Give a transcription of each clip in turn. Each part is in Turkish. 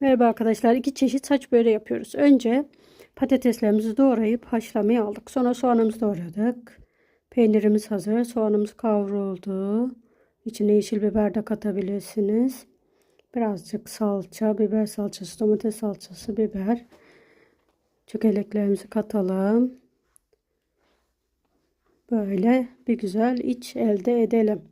Merhaba arkadaşlar. iki çeşit saç böreği yapıyoruz. Önce patateslerimizi doğrayıp haşlamaya aldık. Sonra soğanımızı doğradık. Peynirimiz hazır. Soğanımız kavruldu. İçine yeşil biber de katabilirsiniz. Birazcık salça, biber salçası, domates salçası, biber. Çökeleklerimizi katalım. Böyle bir güzel iç elde edelim.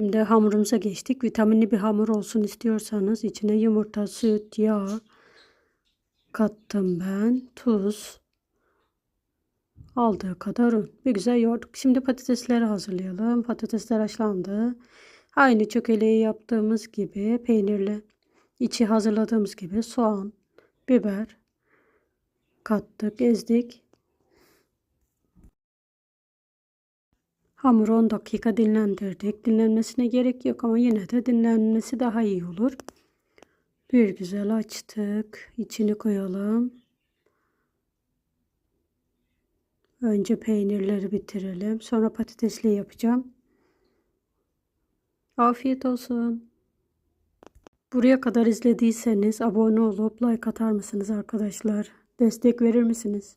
Şimdi hamurumuza geçtik. Vitaminli bir hamur olsun istiyorsanız içine yumurta, süt, yağ kattım ben. Tuz. Aldığı kadar un. Bir güzel yoğurduk. Şimdi patatesleri hazırlayalım. Patatesler haşlandı. Aynı çökeleği yaptığımız gibi peynirli içi hazırladığımız gibi soğan, biber kattık, ezdik. Hamuru 10 dakika dinlendirdik. Dinlenmesine gerek yok ama yine de dinlenmesi daha iyi olur. Bir güzel açtık. İçini koyalım. Önce peynirleri bitirelim. Sonra patatesli yapacağım. Afiyet olsun. Buraya kadar izlediyseniz abone olup like atar mısınız arkadaşlar? Destek verir misiniz?